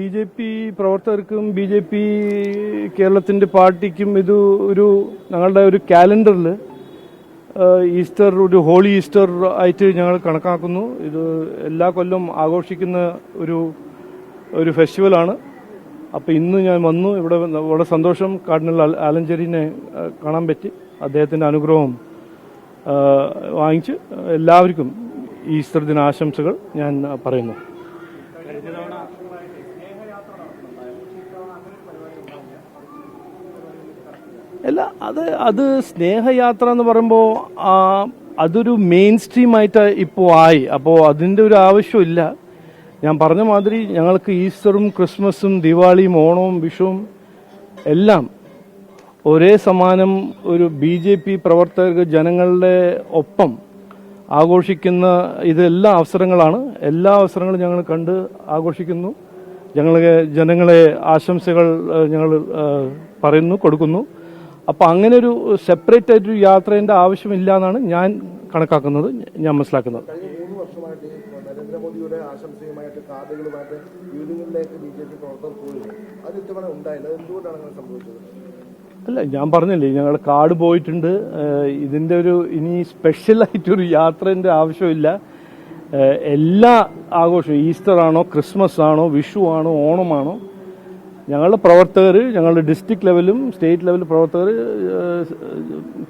B J P പ്രവർത്തകർക്കും B J P കേരളത്തിന്റെ പാർട്ടിക്കും ഇത് ഒരു ഞങ്ങളുടെ ഒരു കാലണ്ടറിൽ ഈസ്റ്റർ ഒരു ഹോളി ഈസ്റ്റർ ആയിട്ട് ഞങ്ങൾ കണക്കാക്കുന്നു. ഇത് എല്ലാ കൊല്ലം ആഘോഷിക്കുന്ന ഒരു ഒരു ഫെസ്റ്റിവലാണ്. അപ്പോൾ ഇന്ന് ഞാൻ വന്നു. ഇവിടെ വളരെ സന്തോഷം. കാർഡിനൽ ആല- ആലഞ്ചേരിനെ കാണാൻ പറ്റി. അദ്ദേഹത്തിന്റെ അനുഗ്രഹം വാങ്ങിച്ച് എല്ലാവർക്കും ഈസ്റ്റർ ദിനാശംസകൾ ഞാൻ പറയുന്നു. അല്ല അത് അത് സ്നേഹയാത്ര എന്ന് പറയുമ്പോൾ അതൊരു മെയിൻ സ്ട്രീം ആയിട്ട് ഇപ്പോൾ ആയി. അപ്പോൾ അതിന്റെ ഒരു ആവശ്യമില്ല ഞാൻ പറഞ്ഞ മാതിരി ഞങ്ങൾക്ക് ഈസ്റ്ററും ക്രിസ്മസും ദിവാളിയും ഓണവും വിഷുവും എല്ലാം ഒരേ സമാനം ഒരു ബി ജെ പി പ്രവർത്തകർക്ക് ജനങ്ങളുടെ ഒപ്പം ആഘോഷിക്കുന്ന ഇതെല്ലാ അവസരങ്ങളാണ്. എല്ലാ അവസരങ്ങളും ഞങ്ങൾ കണ്ട് ആഘോഷിക്കുന്നു. ഞങ്ങളെ ജനങ്ങളെ ആശംസകൾ ഞങ്ങൾ പറയുന്നു കൊടുക്കുന്നു. അപ്പോൾ അങ്ങനെ ഒരു സെപ്പറേറ്റ് ആയിട്ടൊരു യാത്രേന്റെ ആവശ്യമില്ല എന്നാണ് ഞാൻ കണക്കാക്കുന്നത് ഞാൻ മനസ്സിലാക്കുന്നത്. കഴിഞ്ഞ മൂന്ന് വർഷമായിട്ട് ഈ നരേന്ദ്രമോദിയുടെ ആശംസയുമായിട്ട് കാർഡുകളുമായിട്ട് വീടുകളിലേക്ക് ബി ജെ പി പ്രവർത്തകർ പോയില്ല അത് ഇത്തവണ ഉണ്ടായില്ല. എന്തുകൊണ്ടാണ് അങ്ങനെ സംഭവിച്ചത്? അല്ല ഞാൻ പറഞ്ഞില്ലേ ഞങ്ങൾ കാട് പോയിട്ടുണ്ട്. ഇതിന്റെ ഇതിന്റെ ഒരു ഇനി സ്പെഷ്യലായിട്ടൊരു യാത്രേന്റെ ആവശ്യമില്ല. എല്ലാ ആഘോഷവും ഈസ്റ്റർ ആണോ ക്രിസ്മസ് ആണോ വിഷു ആണോ ഓണമാണോ ഞങ്ങളുടെ പ്രവർത്തകർ ഞങ്ങളുടെ ഡിസ്ട്രിക്ട് ലെവലും സ്റ്റേറ്റ് ലെവൽ പ്രവർത്തകർ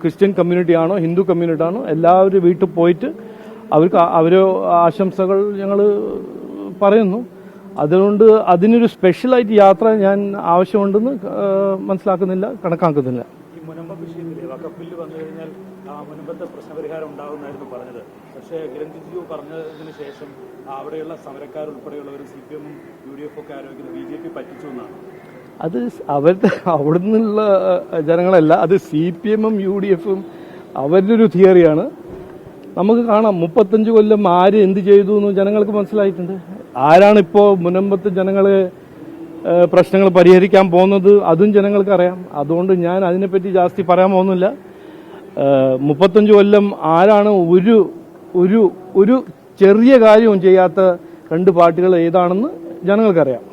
ക്രിസ്ത്യൻ കമ്മ്യൂണിറ്റി ആണോ ഹിന്ദു കമ്മ്യൂണിറ്റി ആണോ എല്ലാവരും വീട്ടിൽ പോയിട്ട് അവർക്ക് അവരോ ആശംസകൾ ഞങ്ങൾ പറയുന്നു. അതുകൊണ്ട് അതിനൊരു സ്പെഷ്യലായിട്ട് യാത്ര ഞാൻ ആവശ്യമുണ്ടെന്ന് മനസ്സിലാക്കുന്നില്ല കണക്കാക്കുന്നില്ല. പ്രശ്നപരിഹാരം ഉണ്ടാകുന്നായിരുന്നു പറഞ്ഞത്. പക്ഷേ കിരൺ പറഞ്ഞതിന് ശേഷം അവിടെയുള്ള സമരക്കാരുൾപ്പെടെയുള്ളവർ സി പി എമ്മും യു ഡി എഫ് ഒക്കെ ആരോപിക്കുന്നത് ബി ജെ പി പറ്റിച്ചു എന്നാണ്. അത് അവരുടെ അവിടെ നിന്നുള്ള ജനങ്ങളല്ല അത് സി പി എമ്മും യു ഡി എഫും അവരുടെ ഒരു തിയറിയാണ്. നമുക്ക് കാണാം മുപ്പത്തഞ്ച് കൊല്ലം ആര് എന്ത് ചെയ്തു എന്ന് ജനങ്ങൾക്ക് മനസ്സിലായിട്ടുണ്ട്. ആരാണ് ഇപ്പോൾ മുനമ്പത്ത് ജനങ്ങൾ പ്രശ്നങ്ങൾ പരിഹരിക്കാൻ പോകുന്നത് അതും ജനങ്ങൾക്കറിയാം. അതുകൊണ്ട് ഞാൻ അതിനെപ്പറ്റി ജാസ്തി പറയാൻ പോകുന്നില്ല. മുപ്പത്തഞ്ച് കൊല്ലം ആരാണ് ഒരു ഒരു ഒരു ചെറിയ കാര്യവും ചെയ്യാത്ത രണ്ട് പാർട്ടികൾ ഏതാണെന്ന് ജനങ്ങൾക്കറിയാം.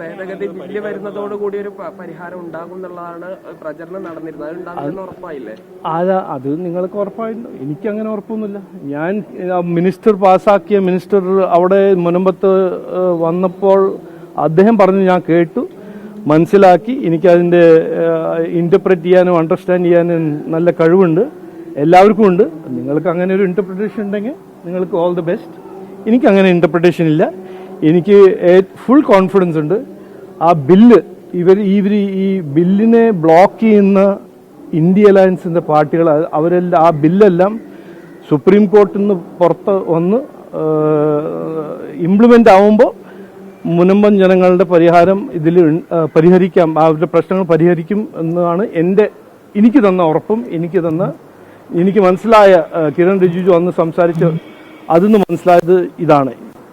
ഭേദഗതി ബില്ല് വരുന്നതോടുകൂടി ഒരു പരിഹാരം ഉണ്ടാകും എന്നുള്ളതാണ് പ്രചരണം നടന്നിരുന്നത്. അത് ഉണ്ടാകുമെന്ന് ഉറപ്പായില്ലേ? ആരാ അത് നിങ്ങൾക്ക് ഉറപ്പായിട്ടുണ്ടോ എനിക്ക് അങ്ങനെ ഉറപ്പൊന്നുമില്ല. ഞാൻ മിനിസ്റ്റർ പാസാക്കിയ മിനിസ്റ്റർ അവിടെ മുനമ്പത്ത് വന്നപ്പോൾ അദ്ദേഹം പറഞ്ഞു ഞാൻ കേട്ടു. മനസ്സിലാക്കി എനിക്കതിന്റെ ഇന്റർപ്രറ്റ് ചെയ്യാനും അണ്ടർസ്റ്റാൻഡ് ചെയ്യാനും നല്ല കഴിവുണ്ട്. എല്ലാവർക്കും ഉണ്ട്. നിങ്ങൾക്ക് അങ്ങനെ ഒരു ഇന്റർപ്രിട്ടേഷൻ ഉണ്ടെങ്കിൽ നിങ്ങൾക്ക് ഓൾ ദി ബെസ്റ്റ് എനിക്ക് അങ്ങനെ ഇന്റർപ്രിട്ടേഷൻ ഇല്ല. എനിക്ക് ഫുൾ കോൺഫിഡൻസ് ഉണ്ട്. ആ ബില്ല് ഇവർ ഇവർ ഈ ബില്ലിനെ ബ്ലോക്ക് ചെയ്യുന്ന ഇന്ത്യ അലയൻസിന്റെ പാർട്ടികൾ അവരെല്ലാം ആ ബില്ലെല്ലാം സുപ്രീം കോർട്ടിൽ നിന്ന് പുറത്ത് വന്ന് ഇംപ്ലിമെന്റ് ആവുമ്പോൾ മുനമ്പൻ ജനങ്ങളുടെ പരിഹാരം ഇതിൽ പരിഹരിക്കാം. അവരുടെ പ്രശ്നങ്ങൾ പരിഹരിക്കും എന്നാണ് എന്റെ എനിക്ക് തന്ന ഉറപ്പും എനിക്ക് തന്ന എനിക്ക് മനസ്സിലായ കിരൺ റിജിജു അന്ന് സംസാരിച്ച് അതിന്ന് മനസ്സിലായത് ഇതാണ്.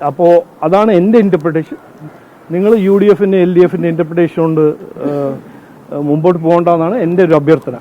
അപ്പോൾ അതാണ് എന്റെ ഇന്റർപ്രിട്ടേഷൻ നിങ്ങൾ യു ഡി എഫിന്റെ എൽ ഡി എഫിന്റെ ഇന്റർപ്രിട്ടേഷൻ കൊണ്ട് മുമ്പോട്ട് പോകേണ്ടതെന്നാണ് എന്റെ ഒരു അഭ്യർത്ഥന.